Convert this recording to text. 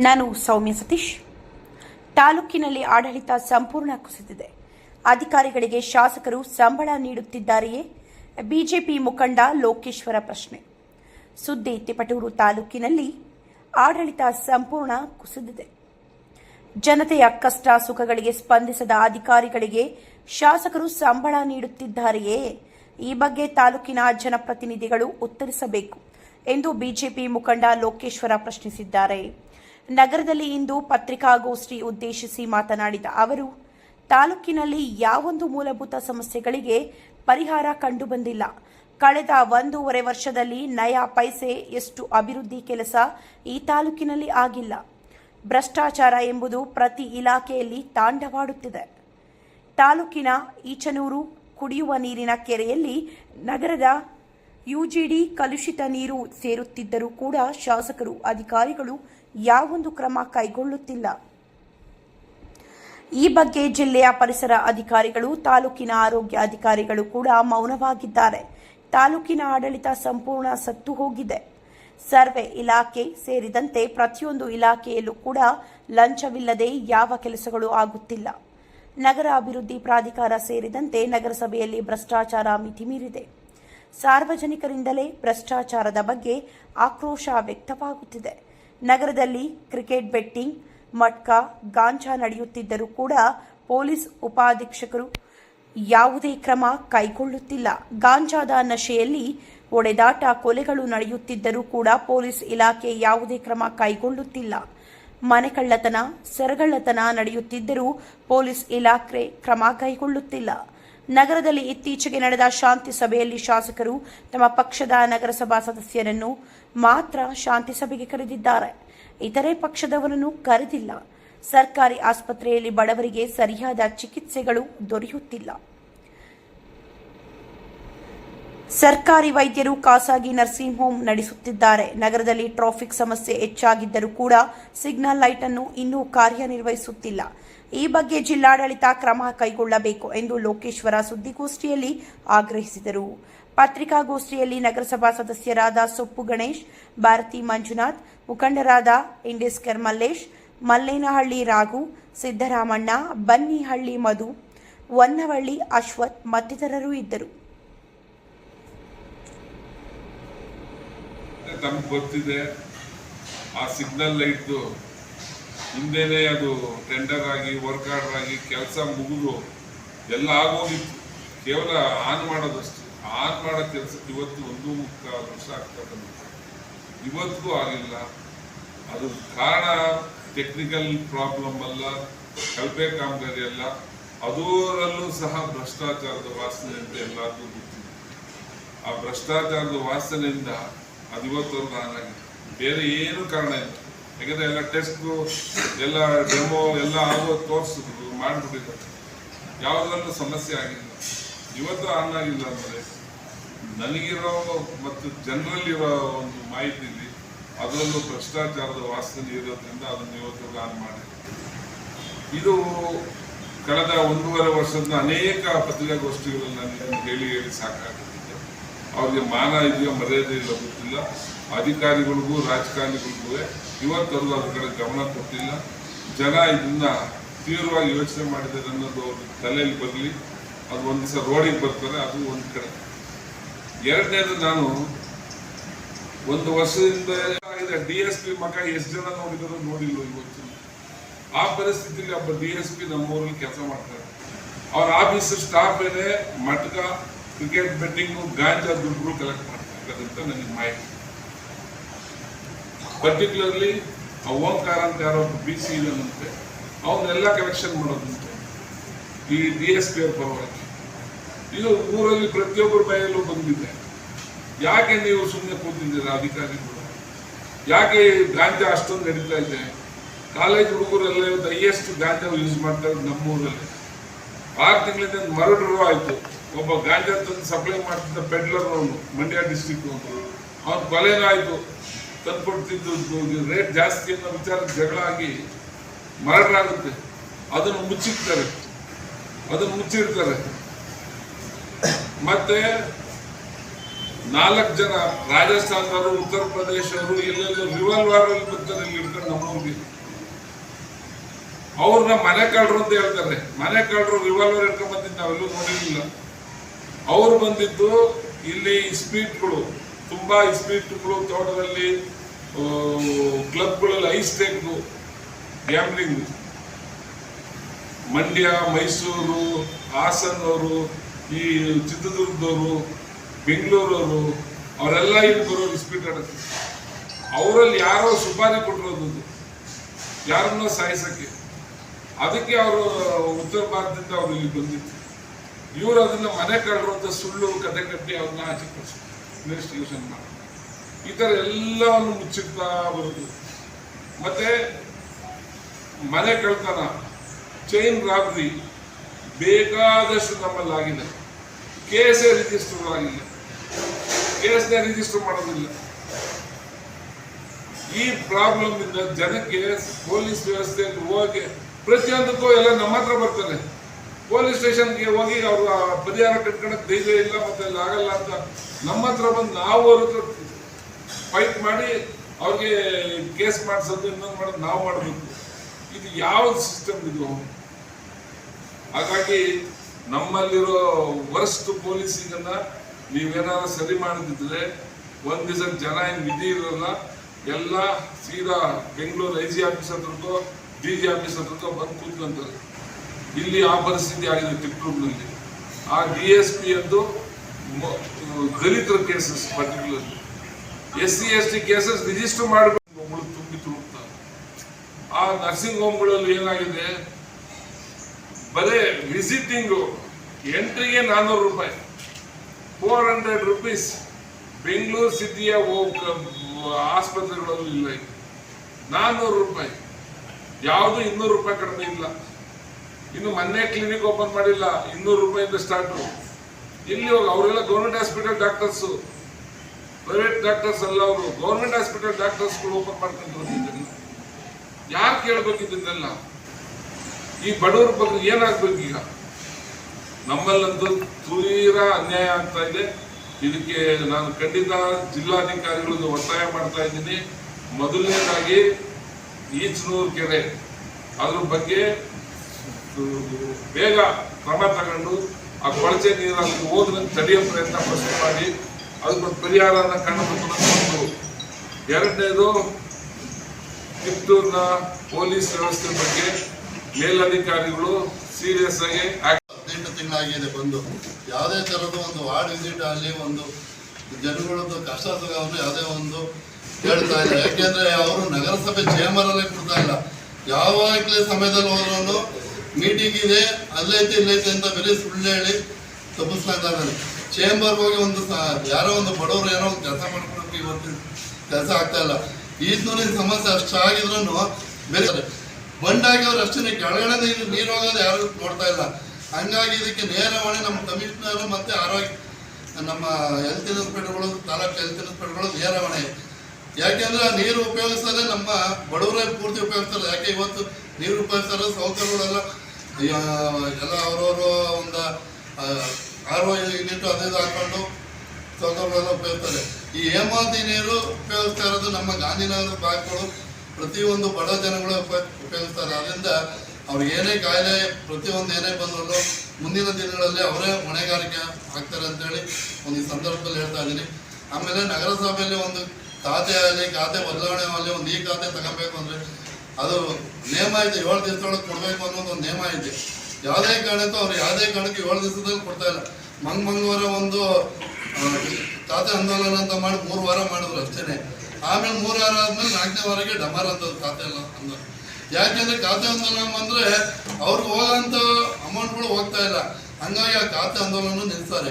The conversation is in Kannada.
ನಾನು ಸೌಮ್ಯ ಸತೀಶ್. ತಾಲೂಕಿನಲ್ಲಿ ಆಡಳಿತ ಸಂಪೂರ್ಣ ಕುಸಿದಿದೆ. ಅಧಿಕಾರಿಗಳಿಗೆ ಶಾಸಕರು ಸಂಬಳ ನೀಡುತ್ತಿದ್ದಾರೆಯೇ? ಬಿಜೆಪಿ ಮುಖಂಡ ಲೋಕೇಶ್ವರ ಪ್ರಶ್ನೆ. ಸುದ್ದಿ ತಿಪಟೂರು ತಾಲೂಕಿನಲ್ಲಿ ಆಡಳಿತ ಸಂಪೂರ್ಣ ಕುಸಿದಿದೆ. ಜನತೆಯ ಕಷ್ಟ ಸುಖಗಳಿಗೆ ಸ್ಪಂದಿಸದ ಅಧಿಕಾರಿಗಳಿಗೆ ಶಾಸಕರು ಸಂಬಳ ನೀಡುತ್ತಿದ್ದಾರೆಯೇ? ಈ ಬಗ್ಗೆ ತಾಲೂಕಿನ ಜನಪ್ರತಿನಿಧಿಗಳು ಉತ್ತರಿಸಬೇಕು ಎಂದು ಬಿಜೆಪಿ ಮುಖಂಡ ಲೋಕೇಶ್ವರ ಪ್ರಶ್ನಿಸಿದ್ದಾರೆ. ನಗರದಲ್ಲಿ ಇಂದು ಪತ್ರಿಕಾಗೋಷ್ಠಿ ಉದ್ದೇಶಿಸಿ ಮಾತನಾಡಿದ ಅವರು, ತಾಲೂಕಿನಲ್ಲಿ ಯಾವೊಂದು ಮೂಲಭೂತ ಸಮಸ್ಯೆಗಳಿಗೆ ಪರಿಹಾರ ಕಂಡುಬಂದಿಲ್ಲ. ಕಳೆದ ಒಂದೂವರೆ ವರ್ಷದಲ್ಲಿ ನಯಾ ಪೈಸೆ ಎಷ್ಟು ಅಭಿವೃದ್ಧಿ ಕೆಲಸ ಈ ತಾಲೂಕಿನಲ್ಲಿ ಆಗಿಲ್ಲ. ಭ್ರಷ್ಟಾಚಾರ ಎಂಬುದು ಪ್ರತಿ ಇಲಾಖೆಯಲ್ಲಿ ತಾಂಡವಾಡುತ್ತಿದೆ. ತಾಲೂಕಿನ ಈಚನೂರು ಕುಡಿಯುವ ನೀರಿನ ಕೆರೆಯಲ್ಲಿ ನಗರದ ಯುಜಿಡಿ ಕಲುಷಿತ ನೀರು ಸೇರುತ್ತಿದ್ದರೂ ಕೂಡ ಶಾಸಕರು, ಅಧಿಕಾರಿಗಳು ಯಾವೊಂದು ಕ್ರಮ ಕೈಗೊಳ್ಳುತ್ತಿಲ್ಲ. ಈ ಬಗ್ಗೆ ಜಿಲ್ಲೆಯ ಪರಿಸರ ಅಧಿಕಾರಿಗಳು, ತಾಲೂಕಿನ ಆರೋಗ್ಯ ಅಧಿಕಾರಿಗಳು ಕೂಡ ಮೌನವಾಗಿದ್ದಾರೆ. ತಾಲೂಕಿನ ಆಡಳಿತ ಸಂಪೂರ್ಣ ಸತ್ತು ಹೋಗಿದೆ. ಸರ್ವೆ ಇಲಾಖೆ ಸೇರಿದಂತೆ ಪ್ರತಿಯೊಂದು ಇಲಾಖೆಯಲ್ಲೂ ಕೂಡ ಲಂಚವಿಲ್ಲದೆ ಯಾವ ಕೆಲಸಗಳು ಆಗುತ್ತಿಲ್ಲ. ನಗರ ಅಭಿವೃದ್ಧಿ ಪ್ರಾಧಿಕಾರ ಸೇರಿದಂತೆ ನಗರಸಭೆಯಲ್ಲಿ ಭ್ರಷ್ಟಾಚಾರ ಮಿತಿಮೀರಿದೆ ಸಾರ್ವಜನಿಕರಿಂದಲೇ ಭ್ರಷ್ಟಾಚಾರದ ಬಗ್ಗೆ ಆಕ್ರೋಶ ವ್ಯಕ್ತವಾಗುತ್ತಿದೆ. ನಗರದಲ್ಲಿ ಕ್ರಿಕೆಟ್ ಬೆಟ್ಟಿಂಗ್, ಮಟ್ಕಾ, ಗಾಂಜಾ ನಡೆಯುತ್ತಿದ್ದರೂ ಕೂಡ ಪೊಲೀಸ್ ಉಪಾಧೀಕ್ಷಕರು ಯಾವುದೇ ಕ್ರಮ ಕೈಗೊಳ್ಳುತ್ತಿಲ್ಲ. ಗಾಂಜಾದ ನಶೆಯಲ್ಲಿ ಒಡೆದಾಟ ಕೊಲೆಗಳು ನಡೆಯುತ್ತಿದ್ದರೂ ಕೂಡ ಪೊಲೀಸ್ ಇಲಾಖೆ ಯಾವುದೇ ಕ್ರಮ ಕೈಗೊಳ್ಳುತ್ತಿಲ್ಲ. ಮನೆ ಕಳ್ಳತನ ಸರಗಳ್ಳತನ ನಡೆಯುತ್ತಿದ್ದರೂ ಪೊಲೀಸ್ ಇಲಾಖೆ ಕ್ರಮ ಕೈಗೊಳ್ಳುತ್ತಿಲ್ಲ. ನಗರದಲ್ಲಿ ಇತ್ತೀಚೆಗೆ ನಡೆದ ಶಾಂತಿ ಸಭೆಯಲ್ಲಿ ಶಾಸಕರು ತಮ್ಮ ಪಕ್ಷದ ನಗರಸಭಾ ಸದಸ್ಯರನ್ನು ಮಾತ್ರ ಶಾಂತಿ ಸಭೆಗೆ ಕರೆದಿದ್ದಾರೆ. ಇತರೆ ಪಕ್ಷದವರನ್ನು ಕರೆದಿಲ್ಲ. ಸರ್ಕಾರಿ ಆಸ್ಪತ್ರೆಯಲ್ಲಿ ಬಡವರಿಗೆ ಸರಿಯಾದ ಚಿಕಿತ್ಸೆಗಳು ದೊರೆಯುತ್ತಿಲ್ಲ. ಸರ್ಕಾರಿ ವೈದ್ಯರು ಖಾಸಗಿ ನರ್ಸಿಂಗ್ ಹೋಂ ನಡೆಸುತ್ತಿದ್ದಾರೆ. ನಗರದಲ್ಲಿ ಟ್ರಾಫಿಕ್ ಸಮಸ್ಯೆ ಹೆಚ್ಚಾಗಿದ್ದರೂ ಕೂಡ ಸಿಗ್ನಲ್ ಲೈಟ್ ಅನ್ನು ಇನ್ನೂ ಕಾರ್ಯನಿರ್ವಹಿಸುತ್ತಿಲ್ಲ. ಈ ಬಗ್ಗೆ ಜಿಲ್ಲಾಡಳಿತ ಕ್ರಮ ಕೈಗೊಳ್ಳಬೇಕು ಎಂದು ಲೋಕೇಶ್ವರ ಸುದ್ದಿಗೋಷ್ಠಿಯಲ್ಲಿ ಆಗ್ರಹಿಸಿದರು. ಪತ್ರಿಕಾಗೋಷ್ಠಿಯಲ್ಲಿ ನಗರಸಭಾ ಸದಸ್ಯರಾದ ಸೊಪ್ಪು ಗಣೇಶ್, ಭಾರತಿ ಮಂಜುನಾಥ್, ಮುಖಂಡರಾದ ಇಂಡಿಸ್ಕರ್ ಮಲ್ಲೇಶ್, ಮಲ್ಲೇನಹಳ್ಳಿ ರಾಘು, ಸಿದ್ದರಾಮಣ್ಣ, ಬನ್ನಿಹಳ್ಳಿ ಮಧು, ಹೊನ್ನವಳ್ಳಿ ಅಶ್ವಥ್ ಮತ್ತಿತರರು ಇದ್ದರು. ತಮ್ಗೆ ಗೊತ್ತಿದೆ, ಆ ಸಿಗ್ನಲ್ ಲೈಟ್ದು ಹಿಂದೆನೇ ಅದು ಟೆಂಡರ್ ಆಗಿ ವರ್ಕ್ ಆರ್ಡರ್ ಆಗಿ, ಕೆಲಸ ಮುಗಿದು ಎಲ್ಲ ಆಗೋಗಿತ್ತು ಕೇವಲ ಆನ್ ಮಾಡೋದಷ್ಟು. ಆನ್ ಮಾಡೋ ಕೆಲಸಕ್ಕೆ ಇವತ್ತು ಒಂದು ಮುಕ್ಕಾಲು ವರ್ಷ ಆಗ್ತಾ ಇವತ್ತಿಗೂ ಆಗಿಲ್ಲ. ಅದು ಕಾರಣ ಟೆಕ್ನಿಕಲ್ ಪ್ರಾಬ್ಲಮ್ ಅಲ್ಲ ಕಲ್ಪೆ ಕಾಮಗಾರಿ ಅಲ್ಲ. ಅದರಲ್ಲೂ ಸಹ ಭ್ರಷ್ಟಾಚಾರದ ವಾಸನೆ ಅಂತ ಎಲ್ಲರಿಗೂ ಗೊತ್ತಿದೆ. ಆ ಭ್ರಷ್ಟಾಚಾರದ ವಾಸನೆಯಿಂದ ಅದು ಇವತ್ತವರೆಗೂ ಆನ್ ಆಗಿದೆ. ಬೇರೆ ಏನು ಕಾರಣ ಇಲ್ಲ. ಯಾಕಂದ್ರೆ ಎಲ್ಲ ಟೆಸ್ಟ್ ಎಲ್ಲ ಡೆಮೋ ಎಲ್ಲ ಆಗೋ ತೋರಿಸಿದ್ರು ಮಾಡಿಬಿಟ್ಟಿದ್ದಾರೆ. ಯಾವುದರಲ್ಲೂ ಸಮಸ್ಯೆ ಆಗಿಲ್ಲ. ಇವತ್ತು ಆನ್ ಆಗಿಲ್ಲ ಅಂದರೆ ನನಗಿರೋ ಮತ್ತು ಜನರಲ್ಲಿರೋ ಒಂದು ಮಾಹಿತಿ ಅದರಲ್ಲೂ ಭ್ರಷ್ಟಾಚಾರದ ವಾಸನೆ ಇರೋದ್ರಿಂದ ಅದನ್ನು ಇವತ್ತು ಲಾನ್ ಮಾಡಿ ಇದು ಕಳೆದ ಒಂದೂವರೆ ವರ್ಷದ ಅನೇಕ ಪತ್ರಿಕಾಗೋಷ್ಠಿಗಳಲ್ಲಿ ನಾನು ಇದನ್ನು ಹೇಳಿ ಹೇಳಿ ಸಾಕಾಗುತ್ತಿದೆ ಅವ್ರಿಗೆ ಮಾನ ಇದೆಯೋ ಮರ್ಯಾದೆ ಇಲ್ಲ ಗೊತ್ತಿಲ್ಲ. ಅಧಿಕಾರಿಗಳಿಗೂ ರಾಜಕಾರಣಿಗಳಿಗೂ ಇವತ್ತಲ್ಲೂ ಅದ್ರ ಕಡೆ ಗಮನ ಕೊಟ್ಟಿಲ್ಲ. ಜನ ಇದನ್ನ ತೀವ್ರವಾಗಿ ಯೋಚನೆ ಮಾಡಿದ್ದಾರೆ ಅನ್ನೋದು ಅವ್ರ ತಲೆಯಲ್ಲಿ ಬರಲಿ. ಅದು ಒಂದು ದಿವಸ ರೋಡಿಗೆ ಬರ್ತಾರೆ, ಅದು ಒಂದು ಕಡೆ. ಎರಡನೇದು ನಾನು ಒಂದು ವರ್ಷದಿಂದ ಡಿ ಎಸ್ ಪಿ ಮಗ ಎಷ್ಟು ಜನ ನೋಡಿದ್ರು ನೋಡಿಲ್ಲ ಇವತ್ತು. ಆ ಪರಿಸ್ಥಿತಿಯಲ್ಲಿ ಒಬ್ಬ ಡಿ ಎಸ್ ಪಿ ನಮ್ಮೂರಲ್ಲಿ ಕೆಲಸ ಮಾಡ್ತಾರೆ. ಅವ್ರ ಆಫೀಸ್ ಸ್ಟಾಫ್ ಮೇಲೆ ಮಟ್ಕ ಕ್ರಿಕೆಟ್ ಬೆಟ್ಟಿಂಗು ಗಾಂಜಾ ದುಡ್ಡು ಕಲೆಕ್ಟ್ ಮಾಡ್ತಾರೆ ನನಗೆ ಮಾಹಿತಿ. ಪರ್ಟಿಕ್ಯುಲರ್ಲಿ ಓಂಕಾರ ಅಂತ ಯಾರೋ ಬಿ ಸಿ ಇದನ್ನಂತೆ ಅವನ್ನೆಲ್ಲ ಕಲೆಕ್ಷನ್ ಮಾಡೋದಂತೆ ಈ ಡಿ ಎಸ್ ಪಿ ಅವ್ರ ಪರವಾಗಿ. ಇದು ಊರಲ್ಲಿ ಪ್ರತಿಯೊಬ್ಬರ ಬಾಯಲ್ಲೂ ಬಂದಿದೆ. ಯಾಕೆ ನೀವು ಸುಮ್ಮನೆ ಕೂತಿದ್ದೀರಾ ಅಧಿಕಾರಿಗಳು? ಯಾಕೆ ಗಾಂಜಾ ಅಷ್ಟೊಂದು ನಡೀತಾ ಇದೆ? ಕಾಲೇಜ್ ಹುಡುಗರೆಲ್ಲ ಇವತ್ತು ಹೈಯೆಸ್ಟ್ ಗಾಂಜಾ ಯೂಸ್ ಮಾಡ್ತಾರೆ ನಮ್ಮೂರಲ್ಲಿ ಆರು ತಿಂಗಳಿಂದ ಮರಡರು ಆಯಿತು. ಒಬ್ಬ ಗಾಂಜಾ ತಂದು ಸಪ್ಲೈ ಮಾಡ್ತಿದ್ದ ಪೆಡ್ಲರ್ ಅವನು, ಮಂಡ್ಯ ಡಿಸ್ಟಿಕ್ ಅವನು. ಅವ್ನು ಕೊಲೆನೂ ಆಯಿತು. ತಂದ್ಕೊಡ್ತಿದ್ದು ರೇಟ್ ಜಾಸ್ತಿ ಅನ್ನೋ ವಿಚಾರ ಜಗಳ ಆಗಿ ಮರ್ಡರ್ ಆಗುತ್ತೆ ಅದನ್ನು ಮುಚ್ಚಿರ್ತಾರೆ ಅದನ್ನು ಮುಚ್ಚಿರ್ತಾರೆ ಮತ್ತೆ ನಾಲ್ಕು ಜನ ರಾಜಸ್ಥಾನದವರು, ಉತ್ತರ ಪ್ರದೇಶವರು ಎಲ್ಲೆಲ್ಲೂ ರಿವಾಲ್ವರ್ ಇಲ್ಲಿ ಹಿಡ್ಕೊಂಡು ನಮ್ಮವ್ರಿಗೆ ಅವ್ರನ್ನ ಮನೆ ಕಳ್ಳರು ಅಂತ ಹೇಳ್ತಾರೆ. ಮನೆ ಕಳ್ಳರು ರಿವಾಲ್ವರ್ ಇಟ್ಕೊಂಡ್ ಬಂದಿದ್ದು ನಾವೆಲ್ಲೂ ನೋಡಿರ್ಲಿಲ್ಲ. ಅವ್ರು ಬಂದಿದ್ದು ಇಲ್ಲಿ ಇಸ್ಪೀಟ್ಗಳು, ತುಂಬಾ ಇಸ್ಪೀಟ್ಗಳು, ತೋಟದಲ್ಲಿ ಕ್ಲಬ್ಗಳಲ್ಲಿ, ಐಸ್ ಟೇಕು ಗ್ಯಾಮ್ಲಿಂಗ್ ಮಂಡ್ಯ, ಮೈಸೂರು, ಹಾಸನವರು ಈ ಚಿತ್ರದುರ್ಗದವರು, ಬೆಂಗಳೂರವರು, ಅವರೆಲ್ಲ ಇಲ್ಲಿ ಬರೋರು ಇಸ್ಪೀಟ್ ಆಡಕ್ಕೆ ಅವರಲ್ಲಿ ಯಾರೋ ಸುಪಾರಿ ಕೊಟ್ಟಿರೋದು ಯಾರನ್ನ ಸಾಯಿಸಕ್ಕೆ. ಅದಕ್ಕೆ ಅವರು ಉತ್ತರ ಭಾರತದಿಂದ ಅವರು ಇಲ್ಲಿ ಬಂದಿತ್ತು ಇವರು ಅದನ್ನ ಮನೆ ಅಂತ ಸುಳ್ಳು ಕತೆ ಕಟ್ಟಿ ಅವ್ರನ್ನ ಆಚೆ ಕಳಿಸ್ ಇನ್ವೆಸ್ಟಿಗೇಷನ್ ಮಾಡಿ ಈ ಥರ ಎಲ್ಲವನ್ನು ಮುಚ್ಚಿಡ್ತಾ ಬರುದು. ಮತ್ತೆ ಮನೆ ಕಳ್ತನ ಚೈನ್ ರಾಬ್ರಿ ಬೇಕಾದಷ್ಟು ನಮ್ಮಲ್ಲಿ ಆಗಿದೆ ಕೇಸೇ ರಿಜಿಸ್ಟರ್ ಆಗಿಲ್ಲ ಕೇಸ್ನೇ ರಿಜಿಸ್ಟರ್ ಮಾಡೋದಿಲ್ಲ. ಈ ಪ್ರಾಬ್ಲಮ್ ಇಂದ ಜನಕ್ಕೆ ಪೊಲೀಸ್ ವ್ಯವಸ್ಥೆಯಲ್ಲಿ ಹೋಗಿ ಪ್ರತಿಯೊಂದಕ್ಕೂ ಎಲ್ಲ ನಮ್ಮ ಹತ್ರ ಬರ್ತಾರೆ ಪೊಲೀಸ್ ಸ್ಟೇಷನ್ಗೆ ಹೋಗಿ ಅವರು ಪರಿಹಾರ ಕಟ್ಕೊಳಕ್ ಧೈರ್ಯ ಇಲ್ಲ ಮತ್ತೆ ಅಲ್ಲಿ ಆಗಲ್ಲ ಅಂತ ನಮ್ಮ ಹತ್ರ ಬಂದು ನಾವು ಅವ್ರ ಹತ್ರ ಫೈಟ್ ಮಾಡಿ ಅವ್ರಿಗೆ ಕೇಸ್ ಮಾಡಿಸೋದು ಇನ್ನೊಂದು ಮಾಡೋದು ನಾವು ಮಾಡಬೇಕು. ಇದು ಯಾವ ಸಿಸ್ಟಮ್ ಇದು? ಹಾಗಾಗಿ ನಮ್ಮಲ್ಲಿರೋ ವರ್ಸ್ಟ್ ಪೊಲೀಸಿಗನ್ನ ನೀವೇನಾದ್ರು ಸರಿ ಮಾಡದಿದ್ರೆ ಒಂದ್ ದಿವಸ ಜನ ಏನ್ ವಿಧಿ ಇರೋಲ್ಲ, ಎಲ್ಲ ಸೀದಾ ಬೆಂಗಳೂರು ಐ ಜಿ ಆಫೀಸ್ ಹತ್ರಕ್ಕೋ ಡಿ ಜಿ ಆಫೀಸ್ ಹತ್ರಕ್ಕೋ ಬಂದು ಕೂತ್ಕೊಂತಾರೆ. ಇಲ್ಲಿ ಆ ಪರಿಸ್ಥಿತಿ ಆಗಿದೆ ತಿಪ್ಪೂರಿನಲ್ಲಿ ಆ ಡಿ ಎಸ್ ಪಿ ಮ- ದಲಿತರ cases particular S C S T cases register ಮಾಡಬೇಕು ತುಂಬಿ ತುಳುಕ್ತಾರೆ. ಆ ನರ್ಸಿಂಗ್ ಹೋಮ್ಗಳಲ್ಲಿ ಏನಾಗಿದೆ ಬರೇ ವಿಸಿಟಿಂಗು, ಎಂಟ್ರಿಗೆ ನಾನ್ನೂರು ರೂಪಾಯಿ. ಫೋರ್ ಹಂಡ್ರೆಡ್ ರುಪೀಸ್ ಬೆಂಗಳೂರು ಸಿಟಿಯ ಆಸ್ಪತ್ರೆಗಳಲ್ಲಿ ಇಲ್ಲ ನಾನ್ನೂರು ರೂಪಾಯಿ. ಯಾವುದು ಇನ್ನೂರು ರೂಪಾಯಿ ಕಡಿಮೆ ಇಲ್ಲ. ಇನ್ನು ಮೊನ್ನೆ ಕ್ಲಿನಿಕ್ ಓಪನ್ ಮಾಡಿಲ್ಲ, ಇನ್ನೂರು ರೂಪಾಯಿಂದ ಸ್ಟಾರ್ಟು ಇಲ್ಲಿ ಹೋಗಿ ಅವರೆಲ್ಲ government hospital doctors private doctors ಅಲ್ಲ ಅವರು. ಗೌರ್ಮೆಂಟ್ ಹಾಸ್ಪಿಟಲ್ ಡಾಕ್ಟರ್ಸ್ಗಳು ಓಪನ್ ಮಾಡ್ಕೊಂಡು ಯಾರು ಕೇಳ್ಬೇಕು ಇದನ್ನೆಲ್ಲ? ಈ ಬಡವರ ಬಗ್ಗೆ ಏನಾಗ್ಬೇಕು ಈಗ? ನಮ್ಮಲ್ಲಂತೂ ತೀರ ಅನ್ಯಾಯ ಆಗ್ತಾ ಇದೆ. ಇದಕ್ಕೆ ನಾನು ಖಂಡಿತ ಜಿಲ್ಲಾಧಿಕಾರಿಗಳನ್ನು ಒತ್ತಾಯ ಮಾಡ್ತಾ ಇದ್ದೀನಿ. ಮೊದಲನೇದಾಗಿ ಈಚನೂರು ಕೆರೆ. ಅದ್ರ ಬಗ್ಗೆ ಬೇಗ ಕ್ರಮ ತಗೊಂಡು ಆ ಕೊಳಚೆ ನೀರಲ್ಲಿ ಹೋದ್ರಂತೆ ತಡೆಯೋ ಪ್ರಯತ್ನ ಫಸ್ಟ್ ಮಾಡಿ. ಅದಕ್ಕೊಂದು ಪರಿಹಾರನ ಕಂಡುಕೊಂಡು. ಎರಡನೇದು, ಕಿತ್ತೂರಿನ ಪೊಲೀಸ್ ವ್ಯವಸ್ಥೆ ಬಗ್ಗೆ ಮೇಲಧಿಕಾರಿಗಳು ಸೀರಿಯಸ್ ಆಗಿ ಹದಿನೆಂಟು ತಿಂಗಳಾಗಿದೆ ಬಂದು. ಯಾವುದೇ ಥರದ ಒಂದು ವಾರ್ಡ್ ವಿಸಿಟ್ ಆಗಲಿ, ಒಂದು ಜನಗಳದ್ದು ಕಷ್ಟ ಸುಖವನ್ನು ಯಾವುದೇ ಒಂದು ಹೇಳ್ತಾ ಇಲ್ಲ. ಯಾಕೆಂದ್ರೆ ಅವರು ನಗರಸಭೆ ಚೇಂಬರಲ್ಲೇ ಕೊಡ್ತಾ ಇಲ್ಲ. ಯಾವಾಗಲೇ ಸಮಯದಲ್ಲಿ ಹೋದ್ರೂ ಮೀಟಿಂಗ್ ಇದೆ, ಅಲ್ಲೈತೆ, ಇಲ್ಲೈತೆ ಅಂತ ಬರೀ ಸುಳ್ಳು ಹೇಳಿ ತಪ್ಪಿಸ್ತಾ ಚೇಂಬರ್ ಹೋಗಿ ಒಂದು ಯಾರೋ ಒಂದು ಬಡವರು ಏನೋ ಒಂದು ಕೆಲಸ ಮಾಡ್ಕೊಳಕ್ಕೆ ಇವತ್ತು ಕೆಲಸ ಆಗ್ತಾ ಇಲ್ಲ. ಈ ಸಮಸ್ಯೆ ಅಷ್ಟಾಗಿದ್ರು ಬೇರೆ ಬಂಡಾಗಿಯವ್ರು ಅಷ್ಟೇ ಕೆಳಗಡೆ ನೀರು ನೀರು ಹೋಗೋದು ಯಾರು ನೋಡ್ತಾ ಇಲ್ಲ. ಹಂಗಾಗಿ ಇದಕ್ಕೆ ನೇರ ಹೊಣೆ ನಮ್ಮ ಕಮಿಷನರ್ ಮತ್ತೆ ಆರೋಗ್ಯ, ನಮ್ಮ ಹೆಲ್ತ್ ಇನ್ಸ್ಪೆಕ್ಟರ್ಗಳು ತಾಲೂಕು ಹೆಲ್ತ್ ಇನ್ಸ್ಪೆಕ್ಟರ್ಗಳು ನೇರವಣೆ ಯಾಕೆಂದ್ರೆ ಆ ನೀರು ಉಪಯೋಗಿಸ್ತಾರೆ ನಮ್ಮ ಬಡವರೇ ಪೂರ್ತಿ ಉಪಯೋಗಿಸ್ತಾರೆ. ಯಾಕೆ ಇವತ್ತು ನೀರು ಉಪಯೋಗಿಸ್ತಾರೆ, ಸೌಕರ್ಯಗಳೆಲ್ಲ ಎಲ್ಲ ಅವರವರು ಒಂದು ಆರ್ ಯೂನಿಟ್ ಅದು ಇದು ಹಾಕೊಂಡು ಸೌಕರ್ಯಗಳೆಲ್ಲ ಉಪಯೋಗಿಸ್ತಾರೆ. ಈ ಹೇಮಾವತಿ ನೀರು ಉಪಯೋಗಿಸ್ತಾ ಇರೋದು ನಮ್ಮ ಗಾಂಧಿನಗರ ಭಾಗಗಳು. ಪ್ರತಿಯೊಂದು ಬಡ ಜನಗಳು ಉಪ- ಉಪಯೋಗಿಸ್ತಾರೆ. ಅದರಿಂದ ಅವ್ರಿಗೆ ಏನೇ ಕಾಯಿಲೆ ಪ್ರತಿಯೊಂದು ಏನೇ ಬಂದ್ರು ಮುಂದಿನ ದಿನಗಳಲ್ಲಿ ಅವರೇ ಹೊಣೆಗಾರಿಕೆ ಆಗ್ತಾರೆ ಅಂತೇಳಿ ಒಂದು ಈ ಸಂದರ್ಭದಲ್ಲಿ ಹೇಳ್ತಾ ಇದ್ದೀನಿ. ಆಮೇಲೆ ನಗರಸಭೆಯಲ್ಲಿ ಒಂದು ಖಾತೆ ಆಗಲಿ ಖಾತೆ ಬದಲಾವಣೆ ಆಗಲಿ ಒಂದು ಈ ಖಾತೆ ತಗೋಬೇಕು ಅಂದ್ರೆ ಅದು ನೇಮ ಇದೆ ಏಳು ದಿವಸದೊಳಗೆ ಕೊಡಬೇಕು ಅನ್ನೋದು ಒಂದು ನೇಮ ಇದೆ ಯಾವುದೇ ಕಾರಣಕ್ಕೂ ಅವ್ರು ಯಾವುದೇ ಕಾರಣಕ್ಕೂ ಏಳು ದಿವಸದಲ್ಲಿ ಕೊಡ್ತಾ ಇಲ್ಲ. ಮಂಗ್ ಮಂಗಳವಾರ ಒಂದು ಖಾತೆ ಆಂದೋಲನ ಅಂತ ಮಾಡಿ ಮೂರು ವಾರ ಮಾಡಿದ್ರು ಅಷ್ಟೇ ಆಮೇಲೆ ಮೂರು ವಾರ ಆದ್ಮೇಲೆ ನಾಲ್ಕನೇ ವಾರಕ್ಕೆ ಡಮಾರ್ ಅಂತ ಖಾತೆ ಎಲ್ಲ ಅಂದ ಯಾಕೆಂದ್ರೆ ಖಾತೆ ಆಂದೋಲನ ಬಂದ್ರೆ ಅವ್ರಿಗೆ ಹೋಗೋಂಥ ಅಮೌಂಟ್ಗಳು ಹೋಗ್ತಾ ಇಲ್ಲ. ಹಂಗಾಗಿ ಆ ಖಾತೆ ಆಂದೋಲನ ನಿಲ್ಸ್ತಾರೆ.